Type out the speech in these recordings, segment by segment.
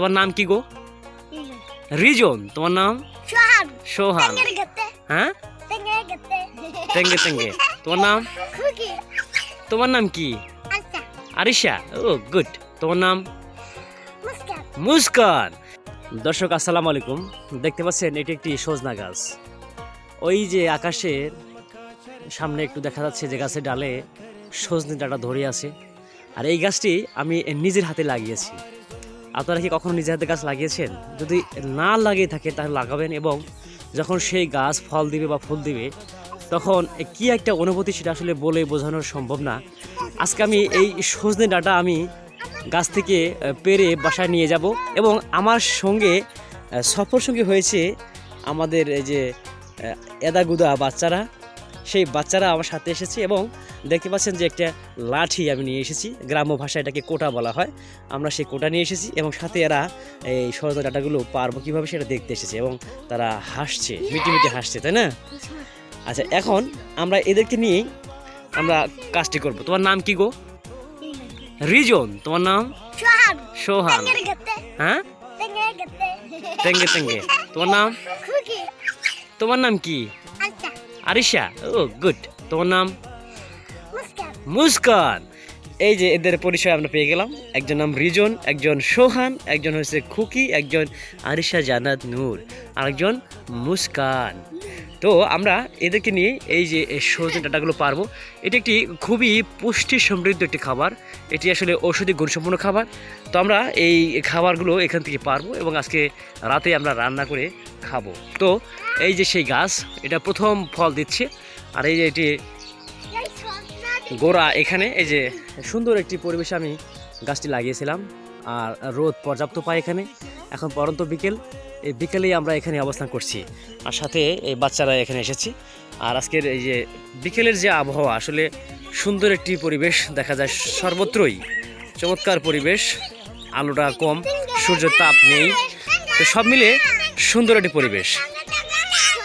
তোমার নাম কি গো? রিজন। তোমার নাম? সোহান। সোহান। হ্যাঁ? তেঙ্গে তেঙ্গে তোমার নাম? তোমার নাম কি? আরিশা। ও গুড। তোমার নাম? মুস্কান। দর্শক আসসালামু আলাইকুম। দেখতে পাচ্ছেন এটি একটি সজনা গাছ। ওই যে আকাশের সামনে একটু দেখা যাচ্ছে যে গাছের ডালে সজনে ডাটা ধরে আছে। আর এই গাছটি আমি নিজের হাতে লাগিয়েছি। আপনারা কি কখনো নিজের হাতে গাছ লাগিয়েছেন? যদি না লাগিয়ে থাকে তাহলে লাগাবেন এবং যখন সেই গাছ ফল দিবে বা ফুল দিবে, তখন কি একটা অনুভূতি সেটা আসলে বলে বোঝানো সম্ভব না। আজকে আমি এই সজনে ডাটা আমি গাছ থেকে পেরে বাসায় নিয়ে যাব এবং আমার সঙ্গে সফর সঙ্গী হয়েছে আমাদের এই যে এদাগুদা বাচ্চারা। সেই বাচ্চারা আমার সাথে এসেছে এবং দেখতে পাচ্ছেন যে একটা লাঠি আমি নিয়ে এসেছি। গ্রাম্য ভাষায় এটাকে কোটা বলা হয়। আমরা সেই কোটা নিয়ে এসেছি এবং সাথে এরা এই সরকার ডাটাগুলো পারব কীভাবে সেটা দেখতে এসেছে এবং তারা হাসছে মিটি মিটি হাসছে তাই না? আচ্ছা এখন আমরা এদেরকে নিয়েই আমরা কাজটি করব। তোমার নাম কি গো? রিজন তোমার নাম? সোহান হ্যাঁ? তেঙ্গে তেঙ্গে তোমার নাম? তোমার নাম কি? আরিশা ও গুড তোমার নাম? মুস্কান। এই যে এদের পরিচয় আমরা পেয়ে গেলাম। একজন নাম রিজন একজন সোহান একজন হচ্ছে খুকি একজন আরিশা জানাত নূর আরেকজন মুস্কান। তো আমরা এদেরকে নিয়ে এই যে সজনে ডাটাগুলো পারব এটি একটি খুবই পুষ্টি সমৃদ্ধ একটি খাবার। এটি আসলে ঔষধি গুণসম্পন্ন খাবার। তো আমরা এই খাবারগুলো এখান থেকে পারব এবং আজকে রাতে আমরা রান্না করে খাব। তো এই যে সেই গাছ, এটা প্রথম ফল দিচ্ছে। আর এই যে এটি গোড়া এখানে, এই যে সুন্দর একটি পরিবেশে আমি গাছটি লাগিয়েছিলাম। আর রোদ পর্যাপ্ত পায় এখানে। এখন পরন্ত বিকেল, এই বিকেলেই আমরা এখানে অবস্থান করছি। আর সাথে এই বাচ্চারা এখানে এসেছি। আর আজকের এই যে বিকেলের যে আবহাওয়া, আসলে সুন্দর একটি পরিবেশ দেখা যায় সর্বত্রই। চমৎকার পরিবেশ, আলোটা কম, সূর্যের তাপ নেই। তো সব মিলে সুন্দর একটি পরিবেশ।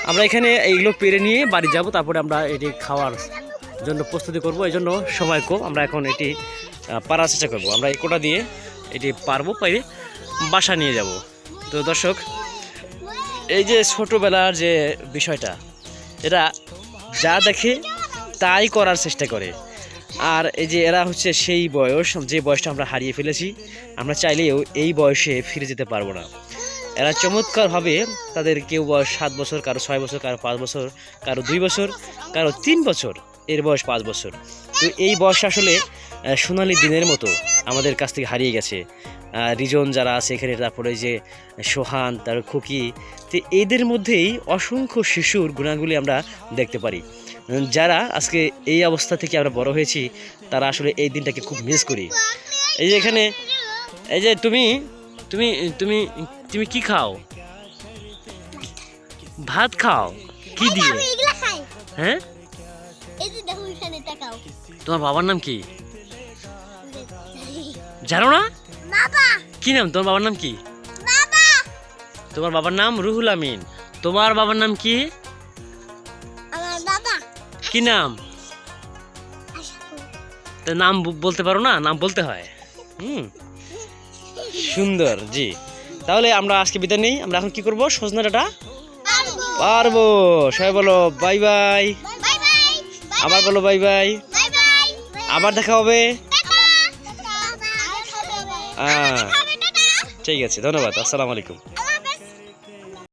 আমরা এখানে এইগুলো পেরে নিয়ে বাড়ি যাব, তারপরে আমরা এটি খাওয়ার জন্য প্রস্তুতি করব। এই জন্য সময় কম, আমরা এখন এটি পারার চেষ্টা করব। আমরা এই কোটা দিয়ে এটি পারব পাইলে বাসা নিয়ে যাব। তো দর্শক, এই যে ছোটোবেলার যে বিষয়টা, এরা যা দেখে তাই করার চেষ্টা করে। আর এই যে এরা হচ্ছে সেই বয়স, যে বয়সটা আমরা হারিয়ে ফেলেছি, আমরা চাইলেও এই বয়সে ফিরে যেতে পারব না। এরা চমৎকারভাবে তাদের কেউ বয়স সাত বছর, কারও ছয় বছর, কারও পাঁচ বছর, কারও দুই বছর, কারও তিন বছর, এর বয়স পাঁচ বছর। তো এই বয়স আসলে সোনালি দিনের মতো আমাদের কাছ থেকে হারিয়ে গেছে। রিজন যারা আছে এখানে, তারপরে যে সোহান তার খুকি, তো এদের মধ্যেই অসংখ্য শিশুর গুণাগুলি আমরা দেখতে পারি। যারা আজকে এই অবস্থা থেকে আমরা বড় হয়েছি, তারা আসলে এই দিনটাকে খুব মিস করি। এই যে এখানে, এই যে তুমি তুমি তুমি তুমি কি খাও? ভাত খাও? কি দিয়ে? হ্যাঁ? তোমার বাবার নাম কি? জানো না? কি নাম? তোমার বাবার নাম কি? তোমার বাবার নাম রুহুল আমিন। তোমার বাবার নাম কি? কি নাম? নাম বলতে পারো না? নাম বলতে হয়। হুম। সুন্দর জি। তাহলে আমরা আজকে বিদায় নেই। আমরা এখন কি করব? সজনা ডাটা? পারব। সবাই বলো বাই বাই। আবার বলো বাই বাই। আবার দেখা হবে। ঠিক আছে ধন্যবাদ। আসসালামু আলাইকুম।